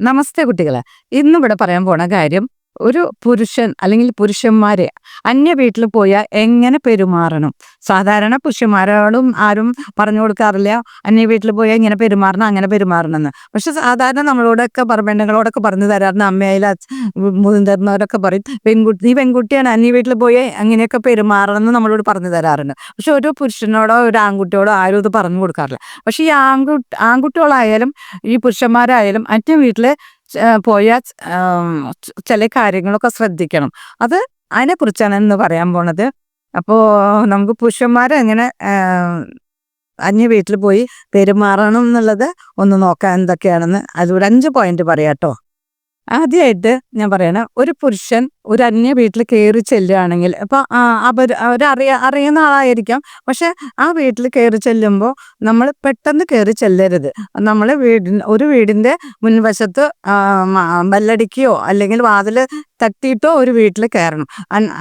നമസ്തേ കുട്ടികളെ. ഇന്നിവിടെ പറയാൻ പോണ കാര്യം ഒരു പുരുഷൻ അല്ലെങ്കിൽ പുരുഷന്മാരെ അന്യ വീട്ടിൽ പോയാൽ എങ്ങനെ പെരുമാറണം? സാധാരണ പുരുഷന്മാരോടും ആരും പറഞ്ഞു കൊടുക്കാറില്ല അന്യ വീട്ടിൽ പോയാൽ ഇങ്ങനെ പെരുമാറണം അങ്ങനെ പെരുമാറണം എന്ന് പക്ഷെ സാധാരണ നമ്മളോടൊക്കെ പെണ്ണുങ്ങളോടൊക്കെ പറഞ്ഞു തരാറുണ്ട് അമ്മയില മുതിർന്നവരൊക്കെ പറയും പെൺകുട്ടി നീ പെൺകുട്ടിയാണ് അന്യ വീട്ടിൽ പോയാൽ അങ്ങനെയൊക്കെ പെരുമാറണം എന്ന് നമ്മളോട് പറഞ്ഞു തരാറുണ്ട്. പക്ഷെ ഒരു പുരുഷനോടോ ഒരു ആൺകുട്ടിയോടോ ആരും ഇത് പറഞ്ഞു കൊടുക്കാറില്ല. പക്ഷെ ഈ ആൺകുട്ടി ആൺകുട്ടികളായാലും ഈ പുരുഷന്മാരായാലും അന്യ വീട്ടിൽ പോയാൽ ചില കാര്യങ്ങളൊക്കെ ശ്രദ്ധിക്കണം. അത് അതിനെക്കുറിച്ചാണ് ഇന്ന് പറയാൻ പോണത്. അപ്പോൾ നമുക്ക് പുരുഷന്മാരെ എങ്ങനെ അന്യ വീട്ടിൽ പോയി പെരുമാറണം എന്നുള്ളത് ഒന്ന് നോക്കാം എന്തൊക്കെയാണെന്ന് അതിലൂടെ അഞ്ച് പോയിന്റ് പറയാട്ടോ. ആദ്യമായിട്ട് ഞാൻ പറയണ ഒരു പുരുഷൻ ഒരു അന്യ വീട്ടിൽ കയറി ചെല്ലുകയാണെങ്കിൽ ഇപ്പൊ അവർ അവരറിയ അറിയുന്ന ആളായിരിക്കാം. പക്ഷെ ആ വീട്ടിൽ കയറി ചെല്ലുമ്പോൾ നമ്മൾ പെട്ടെന്ന് കയറി ചെല്ലരുത്. നമ്മൾ വീടിന് ഒരു വീടിന്റെ മുൻവശത്ത് ബല്ലടിക്കുകയോ അല്ലെങ്കിൽ വാതിൽ തട്ടിയിട്ടോ ഒരു വീട്ടിൽ കയറണം.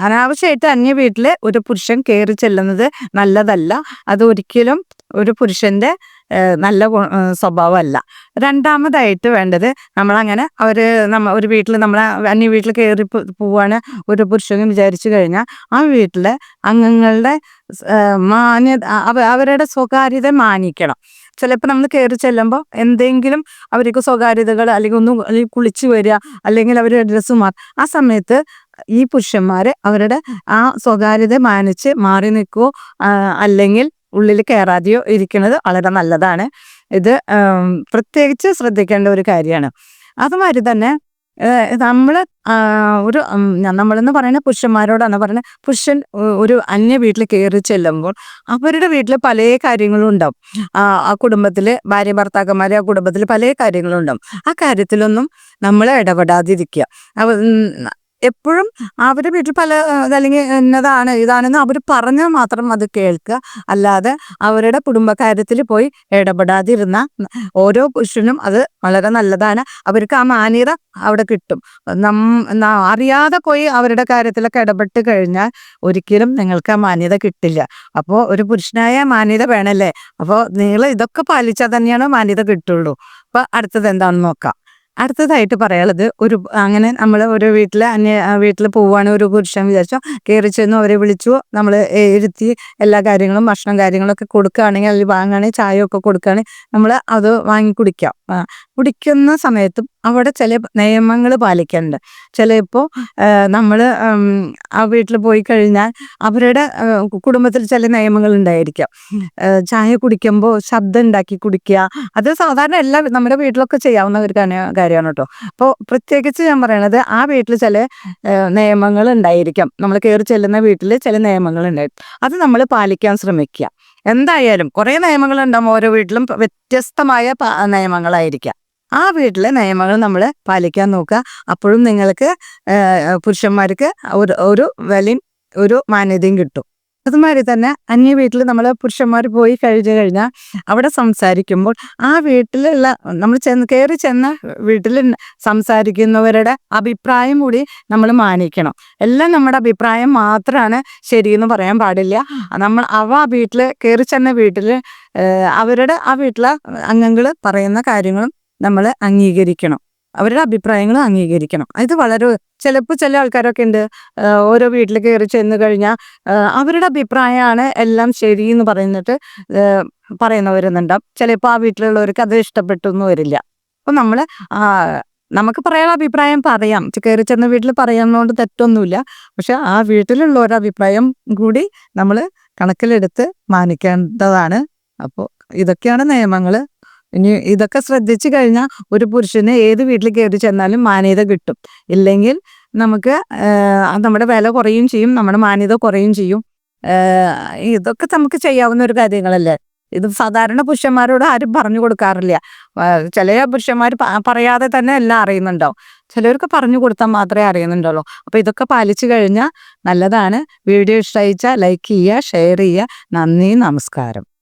അനാവശ്യമായിട്ട് അന്യ വീട്ടിൽ ഒരു പുരുഷൻ കയറി ചെല്ലുന്നത് നല്ലതല്ല. അത് ഒരിക്കലും ഒരു പുരുഷന്റെ നല്ല സ്വഭാവമല്ല. രണ്ടാമതായിട്ട് വേണ്ടത് നമ്മളങ്ങനെ അവർ നമ്മ ഒരു വീട്ടിൽ നമ്മളെ അന്യ വീട്ടിൽ കയറി പോവാണ് ഒരു പുരുഷനും വിചാരിച്ചു കഴിഞ്ഞാൽ ആ വീട്ടിലെ അംഗങ്ങളുടെ മാന്യ അവരുടെ സ്വകാര്യത മാനിക്കണം. ചിലപ്പോൾ നമ്മൾ കയറി ചെല്ലുമ്പോൾ എന്തെങ്കിലും അവർക്ക് സ്വകാര്യതകൾ അല്ലെങ്കിൽ ഒന്ന് കുളിച്ചു വരിക അല്ലെങ്കിൽ അവർ ഡ്രസ്സ് മാറും ആ സമയത്ത് ഈ പുരുഷന്മാർ അവരുടെ ആ സ്വകാര്യത മാനിച്ച് മാറി നിൽക്കുമോ അല്ലെങ്കിൽ ഉള്ളിൽ കയറാതെയോ ഇരിക്കുന്നത് വളരെ നല്ലതാണ്. ഇത് പ്രത്യേകിച്ച് ശ്രദ്ധിക്കേണ്ട ഒരു കാര്യമാണ്. അതുമാതിരി തന്നെ നമ്മൾ ഒരു നമ്മളെന്ന് പറയുന്ന പുരുഷന്മാരോടാണ് പറയുന്നത് പുരുഷൻ ഒരു അന്യ വീട്ടിൽ കയറി ചെല്ലുമ്പോൾ അവരുടെ വീട്ടിൽ പല കാര്യങ്ങളും ഉണ്ടാവും. ആ കുടുംബത്തിൽ ഭാര്യ ഭർത്താക്കന്മാർ ആ കുടുംബത്തിൽ പല കാര്യങ്ങളും ഉണ്ടാവും. ആ കാര്യത്തിലൊന്നും നമ്മൾ ഇടപെടാതിരിക്കുക. എപ്പോഴും അവരുടെ വീട്ടിൽ പല അല്ലെങ്കിൽ എന്നതാണ് ഇതാണെന്ന് അവർ പറഞ്ഞാൽ മാത്രം അത് കേൾക്കുക. അല്ലാതെ അവരുടെ കുടുംബകാര്യത്തിൽ പോയി ഇടപെടാതിരുന്ന ഓരോ പുരുഷനും അത് വളരെ നല്ലതാണ്. അവർക്ക് ആ മാന്യത അവിടെ കിട്ടും. നം അറിയാതെ പോയി അവരുടെ കാര്യത്തിലൊക്കെ ഇടപെട്ട് കഴിഞ്ഞാൽ ഒരിക്കലും നിങ്ങൾക്ക് ആ മാന്യത കിട്ടില്ല. അപ്പോൾ ഒരു പുരുഷനായ മാന്യത വേണല്ലേ അപ്പോൾ നിങ്ങൾ ഇതൊക്കെ പാലിച്ചാൽ തന്നെയാണ് മാന്യത കിട്ടുള്ളൂ. അപ്പോൾ അടുത്തത് എന്താണെന്ന് നോക്കാം. അടുത്തതായിട്ട് പറയാനുള്ളത് ഒരു അങ്ങനെ നമ്മൾ ഒരു വീട്ടിൽ അന്യ വീട്ടിൽ പോവുകയാണ് ഒരു പുരുഷൻ വിചാരിച്ചോ കയറി ചെന്നു അവരെ വിളിച്ചു നമ്മൾ ഇരുത്തി എല്ലാ കാര്യങ്ങളും ഭക്ഷണം കാര്യങ്ങളൊക്കെ കൊടുക്കുകയാണെങ്കിൽ അല്ലെങ്കിൽ വാങ്ങുകയാണെങ്കിൽ ചായ ഒക്കെ കൊടുക്കുകയാണെങ്കിൽ നമ്മൾ അത് വാങ്ങി കുടിക്കാം. കുടിക്കുന്ന സമയത്തും അവിടെ ചില നിയമങ്ങൾ പാലിക്കുന്നുണ്ട് ചിലപ്പോൾ നമ്മൾ ആ വീട്ടിൽ പോയി കഴിഞ്ഞാൽ അവരുടെ കുടുംബത്തിൽ ചില നിയമങ്ങൾ ഉണ്ടായിരിക്കാം ചായ കുടിക്കുമ്പോൾ ശബ്ദം ഉണ്ടാക്കി കുടിക്കുക അത് സാധാരണ എല്ലാ നമ്മുടെ വീട്ടിലൊക്കെ ചെയ്യാവുന്ന ഒരു കാര്യമാണ് കേട്ടോ അപ്പോൾ പ്രത്യേകിച്ച് ഞാൻ പറയണത് ആ വീട്ടിൽ ചില നിയമങ്ങൾ ഉണ്ടായിരിക്കാം നമ്മൾ കയറി ചെല്ലുന്ന വീട്ടിൽ ചില നിയമങ്ങൾ ഉണ്ടായിരിക്കും അത് നമ്മൾ പാലിക്കാൻ ശ്രമിക്കുക എന്തായാലും കുറേ നിയമങ്ങൾ ഉണ്ടാകും ഓരോ വീട്ടിലും വ്യത്യസ്തമായ നിയമങ്ങളായിരിക്കാം ആ വീട്ടിലെ നിയമങ്ങൾ നമ്മൾ പാലിക്കാൻ നോക്കുക. അപ്പോഴും നിങ്ങൾക്ക് പുരുഷന്മാർക്ക് ഒരു ഒരു വിലയും ഒരു മാന്യതയും കിട്ടും. അതുമാതിരി തന്നെ അന്യ വീട്ടിൽ നമ്മൾ പുരുഷന്മാർ പോയി കഴിഞ്ഞു കഴിഞ്ഞാൽ അവിടെ സംസാരിക്കുമ്പോൾ ആ വീട്ടിലുള്ള നമ്മൾ ചെന്ന് കയറി ചെന്ന വീട്ടിൽ സംസാരിക്കുന്നവരുടെ അഭിപ്രായം കൂടി നമ്മൾ മാനിക്കണം. എല്ലാം നമ്മുടെ അഭിപ്രായം മാത്രമാണ് ശരിയെന്ന് പറയാൻ പാടില്ല. നമ്മൾ അവ ആ വീട്ടിൽ കയറി ചെന്ന വീട്ടിൽ അവരുടെ ആ വീട്ടിലെ അംഗങ്ങൾ പറയുന്ന കാര്യങ്ങളും നമ്മൾ അംഗീകരിക്കണം. അവരുടെ അഭിപ്രായങ്ങൾ അംഗീകരിക്കണം. ഇത് വളരെ ചിലപ്പോൾ ചില ആൾക്കാരൊക്കെ ഉണ്ട്. ഓരോ വീട്ടിൽ കയറി ചെന്ന് കഴിഞ്ഞാൽ അവരുടെ അഭിപ്രായമാണ് എല്ലാം ശരി എന്ന് പറയുന്നിട്ട് പറയുന്നവരുന്നുണ്ടാവും. ചിലപ്പോൾ ആ വീട്ടിലുള്ളവർക്ക് അത് ഇഷ്ടപ്പെട്ടൊന്നും വരില്ല. അപ്പൊ നമ്മൾ നമുക്ക് പറയാനുള്ള അഭിപ്രായം പറയാം. കയറി ചെന്ന വീട്ടിൽ പറയാമെന്നുകൊണ്ട് തെറ്റൊന്നുമില്ല. പക്ഷെ ആ വീട്ടിലുള്ളവരുടെ അഭിപ്രായം കൂടി നമ്മൾ കണക്കിലെടുത്ത് മാനിക്കേണ്ടതാണ്. അപ്പോൾ ഇതൊക്കെയാണ് നിയമങ്ങൾ ഇനി ഇതൊക്കെ ശ്രദ്ധിച്ചു കഴിഞ്ഞാൽ ഒരു പുരുഷന് ഏത് വീട്ടിൽ കയറി ചെന്നാലും മാന്യത കിട്ടും. ഇല്ലെങ്കിൽ നമുക്ക് നമ്മുടെ വില കുറയും ചെയ്യും നമ്മുടെ മാന്യത കുറയും ചെയ്യും. ഇതൊക്കെ നമുക്ക് ചെയ്യാവുന്ന ഒരു കാര്യങ്ങളല്ലേ? ഇത് സാധാരണ പുരുഷന്മാരോട് ആരും പറഞ്ഞു കൊടുക്കാറില്ല. ചില പുരുഷന്മാർ പറയാതെ തന്നെ എല്ലാം അറിയുന്നുണ്ടാവും. ചിലവർക്ക് പറഞ്ഞു കൊടുത്താൽ മാത്രമേ അറിയുന്നുണ്ടല്ലോ അപ്പൊ ഇതൊക്കെ പാലിച്ചു കഴിഞ്ഞാൽ നല്ലതാണ്. വീഡിയോ ഇഷ്ടമായിച്ചാൽ ലൈക്ക് ചെയ്യുക ഷെയർ ചെയ്യുക. നന്ദി നമസ്കാരം.